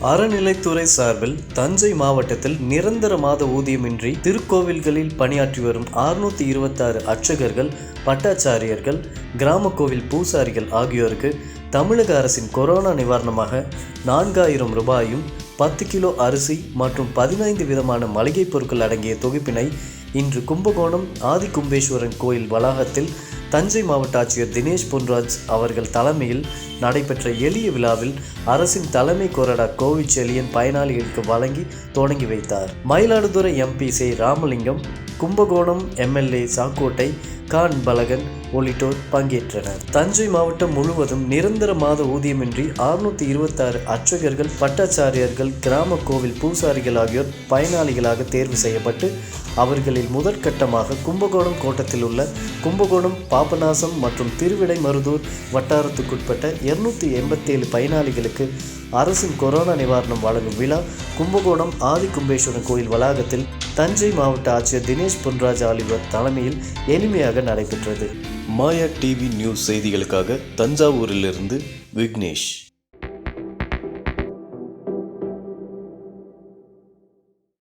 அறநிலைத்துறை சார்பில் தஞ்சை மாவட்டத்தில் நிரந்தர மாத ஊதியமின்றி திருக்கோவில்களில் பணியாற்றி வரும் அறுநூத்தி இருபத்தாறு அர்ச்சகர்கள் பட்டாச்சாரியர்கள் கிராம கோவில் பூசாரிகள் ஆகியோருக்கு தமிழக அரசின் கொரோனா நிவாரணமாக நான்காயிரம் ரூபாயும் பத்து கிலோ அரிசி மற்றும் பதினைந்து விதமான மளிகைப் பொருட்கள் அடங்கிய தொகுப்பினை இன்று கும்பகோணம் ஆதிகும்பேஸ்வரன் கோயில் வளாகத்தில் தஞ்சை மாவட்ட ஆட்சியர் தினேஷ் பொன்ராஜ் அவர்கள் தலைமையில் நடைபெற்ற எளிய விழாவில் அரசின் தலைமை கொறடா கோவிச்செழியன் பயனாளிகளுக்கு வழங்கி தொடங்கி வைத்தார். மயிலாடுதுறை எம்பி சே ராமலிங்கம் கும்பகோணம் எம்எல்ஏ சாக்கோட்டை கான் பலகன் உள்ளிட்டோர் பங்கேற்றனர். தஞ்சை மாவட்டம் முழுவதும் நிரந்தர மாத ஊதியமின்றி அறுநூத்தி இருபத்தாறு அர்ச்சகர்கள் பட்டாச்சாரியர்கள் கிராம கோவில் பூசாரிகள் ஆகியோர் பயனாளிகளாக தேர்வு செய்யப்பட்டு அவர்களில் முதற்கட்டமாக கும்பகோணம் கோட்டத்தில் உள்ள கும்பகோணம் பாபநாசம் மற்றும் திருவிடைமருதூர் வட்டாரத்துக்குட்பட்ட இருநூத்தி எண்பத்தேழு பயனாளிகளுக்கு அரசின் கொரோனா நிவாரணம் வழங்கும் விழா கும்பகோணம் ஆதி கும்பேஸ்வரன் கோயில் வளாகத்தில் தஞ்சை மாவட்ட ஆட்சியர் தினேஷ் பொன்ராஜ் ஆலிவர் தலைமையில் எளிமையாக நடைபெற்றது. மாயா டிவி நியூஸ் செய்திகளுக்காக தஞ்சாவூரிலிருந்து விக்னேஷ்.